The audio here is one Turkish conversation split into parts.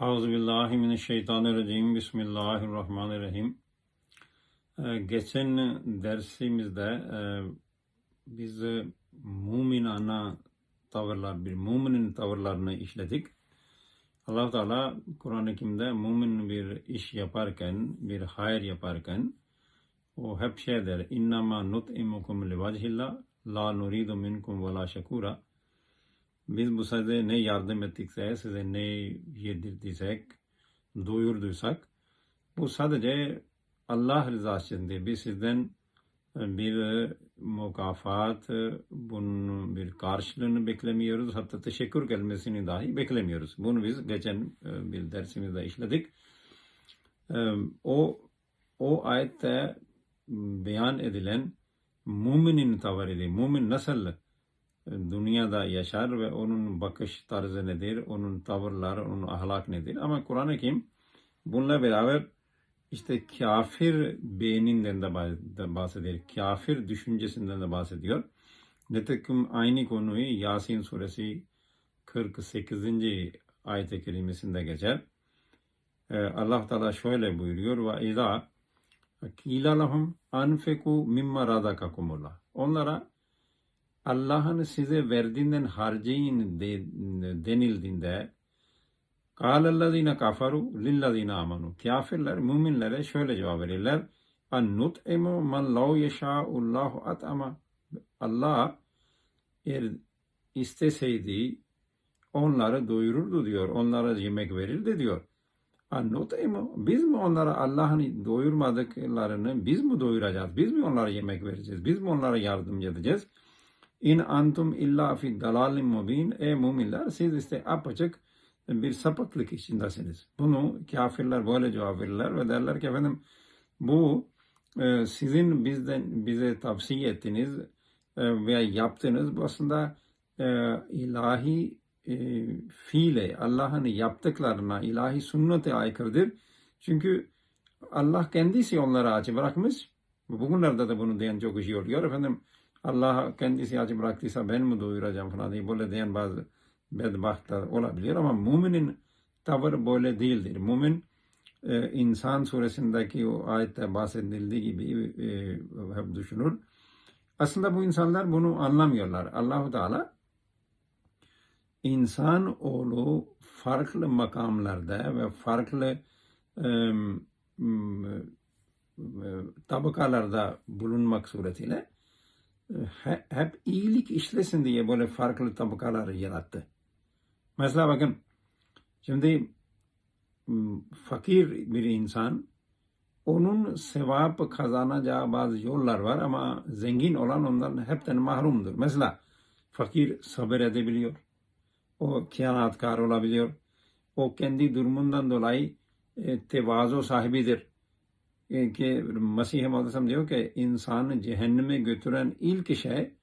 Euzubillahimineşşeytanirracim. Bismillahirrahmanirrahim. Ee, geçen dersimizde e, biz e, muminana tavırlar, bir muminin tavırlarını işledik. allah Teala Kur'an-ı Kerim'de mumin bir iş yaparken, bir hayır yaparken o hep şey der. İnnama nut'imukum li vecihillah la nuridu minkum ve la şekura. Biz bu size ne yardım ettikse, size ne yedirdiysek, doyurduysak, bu sadece Allah rızası içindir. Biz sizden bir mukafat, bunun bir karşılığını beklemiyoruz. Hatta teşekkür gelmesini dahi beklemiyoruz. Bunu biz geçen bir dersimizde işledik. O o ayette beyan edilen müminin tavırıydı. Mümin nasıl dünyada yaşar ve onun bakış tarzı nedir, onun tavırları, onun ahlak nedir. Ama Kur'an-ı Kerim bununla beraber işte kafir beyninden de bahsediyor. Kafir düşüncesinden de bahsediyor. Nitekim aynı konuyu Yasin suresi 48. ayet-i kerimesinde geçer. Allah Teala şöyle buyuruyor ve izâ kîlâ lahum anfeku mimma razakakumullah. Onlara Allah'ın size verdiğinden harcayın denildiğinde kâlellezîne kafaru lillezîne amanu. Kafirler müminlere şöyle cevap verirler. An nut'imu man lav yeşâullahu at'ama. Allah eğer isteseydi onları doyururdu diyor. Onlara yemek verirdi diyor. An nut'imu. Biz mi onlara Allah'ın doyurmadıklarını biz mi doyuracağız? Biz mi onlara yemek vereceğiz? Biz mi onlara yardım edeceğiz? İn antum illa fi dalalim mubin. Ey müminler siz işte apaçık bir sapıklık içindesiniz. Bunu kafirler böyle cevap verirler ve derler ki efendim bu e, sizin bizden bize tavsiye ettiğiniz e, veya yaptığınız bu aslında e, ilahi fiile, Allah'ın yaptıklarına, ilahi sünnete aykırıdır. Çünkü Allah kendisi onlara açı bırakmış. Bugünlerde de bunu diyen çok kişi oluyor. Efendim Allah kendisi acı bıraktıysa ben mi doyuracağım falan diye böyle diyen bazı bedbahtlar olabilir ama müminin tavır böyle değildir. Mümin e, insan suresindeki o ayette bahsedildiği gibi e, hep düşünür. Aslında bu insanlar bunu anlamıyorlar. Allahu Teala insan oğlu farklı makamlarda ve farklı e, tabakalarda bulunmak suretiyle hep iyilik işlesin diye böyle farklı tabakalar yarattı. Mesela bakın şimdi fakir bir insan onun sevap kazanacağı bazı yollar var ama zengin olan ondan hepten mahrumdur. Mesela fakir sabır edebiliyor. O kıyanatkar olabiliyor. O kendi durumundan dolayı e, tevazu sahibidir ki Mesih Muhammed diyor ki insanı cehenneme götüren ilk şey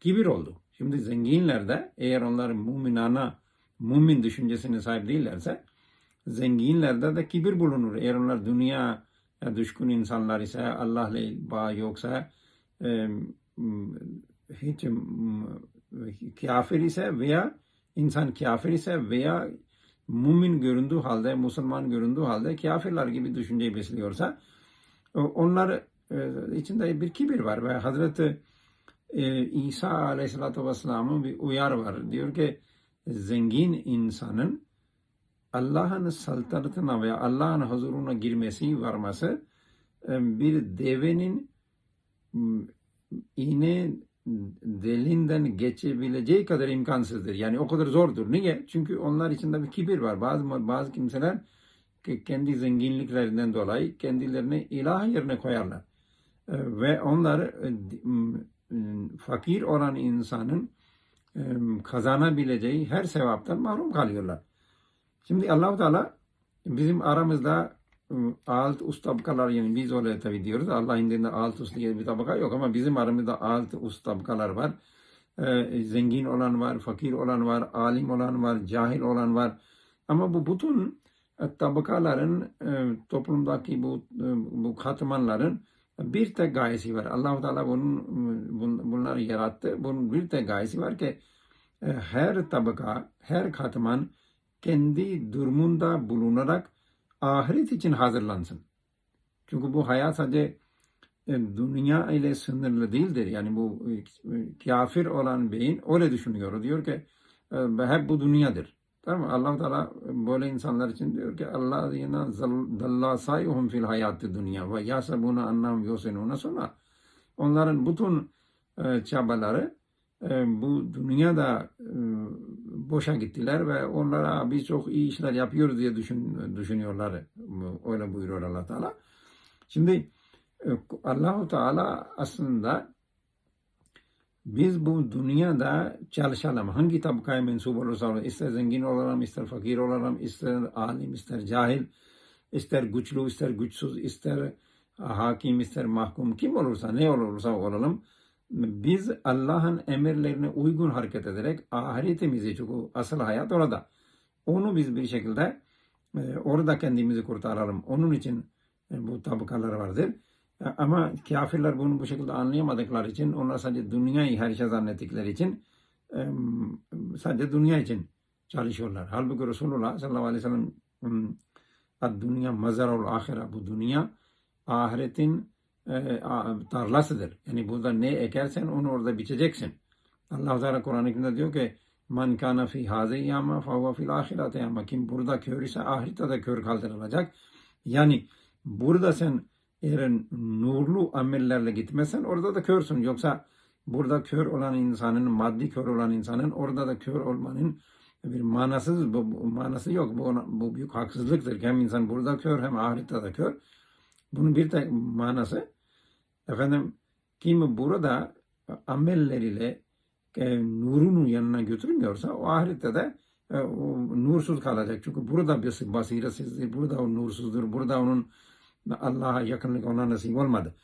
kibir oldu. Şimdi zenginlerde eğer onlar müminana, mümin düşüncesine sahip değillerse zenginlerde de kibir bulunur. Eğer onlar dünya düşkün insanlar ise Allah'la bağ yoksa hiç kafir ise veya insan kafir ise veya mümin göründüğü halde, Müslüman göründüğü halde kafirler gibi düşünceyi besliyorsa onlar e, içinde bir kibir var ve Hazreti e, İsa Aleyhisselatü Vesselam'ın bir uyar var. Diyor ki zengin insanın Allah'ın saltanatına veya Allah'ın huzuruna girmesi, varması e, bir devenin iğne delinden geçebileceği kadar imkansızdır. Yani o kadar zordur. Niye? Çünkü onlar içinde bir kibir var. Bazı bazı kimseler kendi zenginliklerinden dolayı kendilerini ilah yerine koyarlar. Ee, ve onlar e, fakir olan insanın e, kazanabileceği her sevaptan mahrum kalıyorlar. Şimdi Allah Teala bizim aramızda alt üst tabakalar yani biz öyle tabi diyoruz. Allah indinde alt üst diye bir tabaka yok ama bizim aramızda alt üst tabakalar var. Ee, zengin olan var, fakir olan var, alim olan var, cahil olan var. Ama bu bütün e, tabakaların e, toplumdaki bu e, bu katmanların bir tek gayesi var. Allah Teala bunun bun, bunları yarattı. Bunun bir tek gayesi var ki e, her tabaka, her katman kendi durumunda bulunarak ahiret için hazırlansın. Çünkü bu hayat sadece e, dünya ile sınırlı değildir. Yani bu e, kafir olan beyin öyle düşünüyor. Diyor ki e, hep bu dünyadır. Tamam? Allah Teala böyle insanlar için diyor ki Allah yine dalla sayuhum fil hayatı dünya ve yasabuna annam yusinuna sonra onların bütün çabaları bu dünyada boşa gittiler ve onlara birçok iyi işler yapıyoruz diye düşün, düşünüyorlar. Öyle buyuruyor Allah Teala. Şimdi e, Allahu Teala aslında biz bu dünyada çalışalım. Hangi tabakaya mensup olursa olsun, ister zengin olalım, ister fakir olalım, ister alim, ister cahil, ister güçlü, ister güçsüz, ister hakim, ister mahkum, kim olursa, ne olursa olalım, biz Allah'ın emirlerine uygun hareket ederek ahiretimizi, çünkü asıl hayat orada. Onu biz bir şekilde e, orada kendimizi kurtaralım. Onun için e, bu tabakalar vardır. Ama kafirler bunu bu şekilde anlayamadıkları için, onlar sadece dünyayı her şey zannettikleri için sadece dünya için çalışıyorlar. Halbuki Resulullah sallallahu aleyhi ve sellem dünya mazarul ahire bu dünya ahiretin tarlasıdır. Yani burada ne ekersen onu orada biçeceksin. Allah Teala Kur'an-ı Kerim'de diyor ki Man kana fi hazi yama fa fil ahirete yama. Kim burada kör ise ahirette de kör kaldırılacak. Yani burada sen eğer nurlu amellerle gitmesen orada da körsün. Yoksa burada kör olan insanın, maddi kör olan insanın orada da kör olmanın bir manasız bu, manası yok. Bu, bu büyük haksızlıktır. Hem insan burada kör hem ahirette de kör. Bunun bir tek manası efendim kim burada amelleriyle e, nurunun yanına götürmüyorsa o ahirette de e, o nursuz kalacak. Çünkü burada bir basiretsizdir, burada o nursuzdur, burada onun Allah'a yakınlık ona nasip olmadı.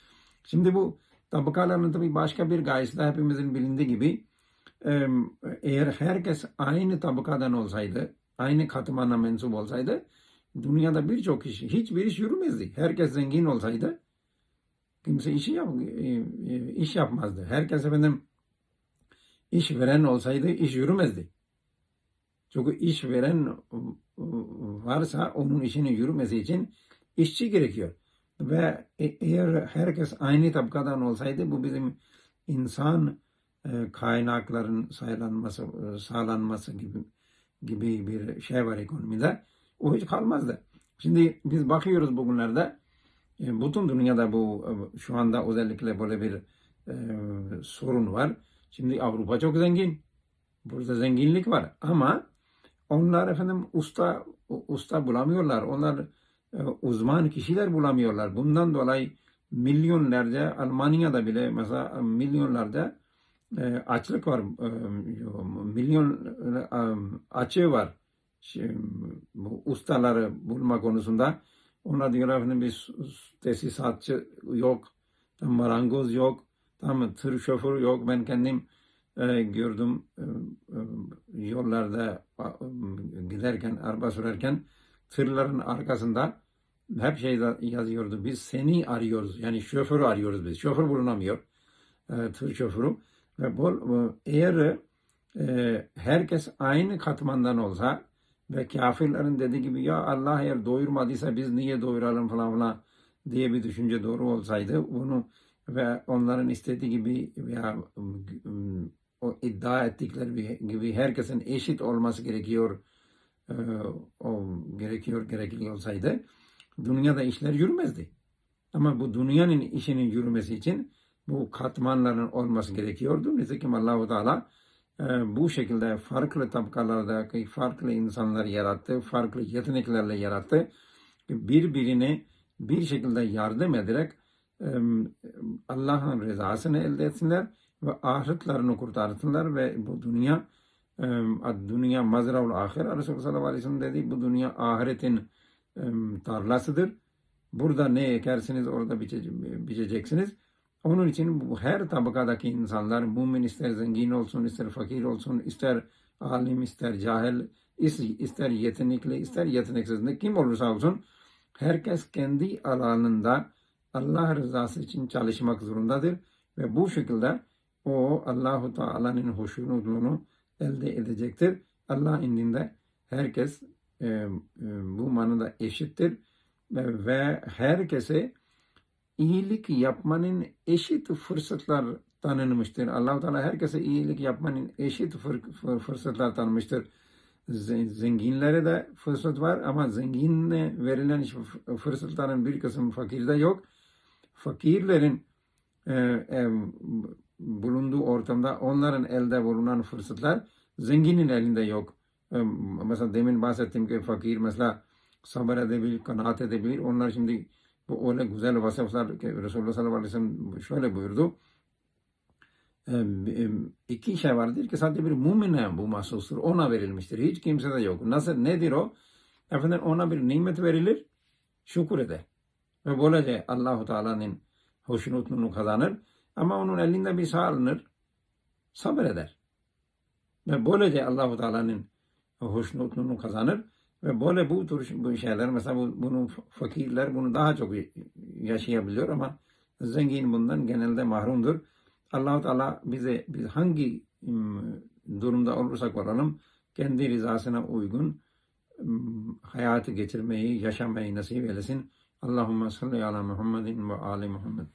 Şimdi bu tabakaların tabii başka bir gayesi de hepimizin bilindiği gibi eğer herkes aynı tabakadan olsaydı, aynı katmana mensup olsaydı dünyada birçok kişi hiçbir iş yürümezdi. Herkes zengin olsaydı kimse işi yap, iş yapmazdı. Herkes efendim iş veren olsaydı iş yürümezdi. Çünkü iş veren varsa onun işini yürümesi için işçi gerekiyor. Ve e, eğer herkes aynı tabakadan olsaydı bu bizim insan e, kaynakların saylanması, e, sağlanması gibi gibi bir şey var ekonomide. O hiç kalmazdı. Şimdi biz bakıyoruz bugünlerde bütün dünyada bu şu anda özellikle böyle bir e, sorun var. Şimdi Avrupa çok zengin. Burada zenginlik var ama onlar efendim usta usta bulamıyorlar. Onlar e, uzman kişiler bulamıyorlar. Bundan dolayı milyonlarca Almanya'da bile mesela milyonlarca e, açlık var. E, milyon açığı var. Şimdi, bu ustaları bulma konusunda. Ona diyorlar bir tesisatçı yok, tam marangoz yok, tam tır şoförü yok. Ben kendim e, gördüm e, e, yollarda giderken, araba sürerken tırların arkasında hep şey yazıyordu. Biz seni arıyoruz. Yani şoförü arıyoruz biz. Şoför bulunamıyor. E, tır şoförü. Ve bu, eğer e, herkes aynı katmandan olsa ve kafirlerin dediği gibi ya Allah eğer doyurmadıysa biz niye doyuralım falan falan diye bir düşünce doğru olsaydı bunu ve onların istediği gibi veya o iddia ettikleri gibi herkesin eşit olması gerekiyor e, o gerekiyor gerekli olsaydı dünyada işler yürümezdi. Ama bu dünyanın işinin yürümesi için bu katmanların olması gerekiyordu. Nitekim Allahu Teala bu şekilde farklı tabakalarda farklı insanlar yarattı, farklı yeteneklerle yarattı. Birbirini bir şekilde yardım ederek Allah'ın rızasını elde etsinler ve ahiretlerini kurtarsınlar ve bu dünya dünya mazraul ahir Resulullah sallallahu aleyhi ve sellem dedi bu dünya ahiretin tarlasıdır. Burada ne ekersiniz orada biçeceksiniz. Onun için bu her tabakadaki insanlar mümin ister zengin olsun, ister fakir olsun, ister alim, ister cahil, ister yetenekli, ister yeteneksiz, kim olursa olsun herkes kendi alanında Allah rızası için çalışmak zorundadır ve bu şekilde o Allahu Teala'nın hoşnutluğunu elde edecektir. Allah indinde Herkes e, e, bu manada eşittir ve, ve herkese iyilik yapmanın eşit fırsatlar tanınmıştır. Allah Teala herkese iyilik yapmanın eşit fır- fır- fırsatlar tanımıştır. Zenginlere de fırsat var ama zengine verilen fırsatların bir kısmı fakirde yok. Fakirlerin e, e, bulunduğu ortamda onların elde bulunan fırsatlar zenginin elinde yok. E, mesela demin bahsettiğim gibi fakir mesela sabır edebilir, kanaat edebilir. Onlar şimdi bu öyle güzel vasıflar ki Resulullah sallallahu aleyhi ve sellem şöyle buyurdu. İki şey vardır ki sadece bir mümine bu mahsustur. Ona verilmiştir. Hiç kimsede yok. Nasıl nedir o? Efendim ona bir nimet verilir. Şükür eder. Ve böylece Allahu Teala'nın hoşnutluğunu kazanır. Ama onun elinde bir şey alınır. Sabreder. Ve böylece Allahu Teala'nın hoşnutluğunu kazanır. Ve böyle bu tür bu şeyler mesela bu, bunu fakirler bunu daha çok yaşayabiliyor ama zengin bundan genelde mahrumdur. Allahu Teala bize biz hangi durumda olursak olalım kendi rızasına uygun hayatı geçirmeyi, yaşamayı nasip eylesin. Allahümme salli ala Muhammedin ve ali Muhammed.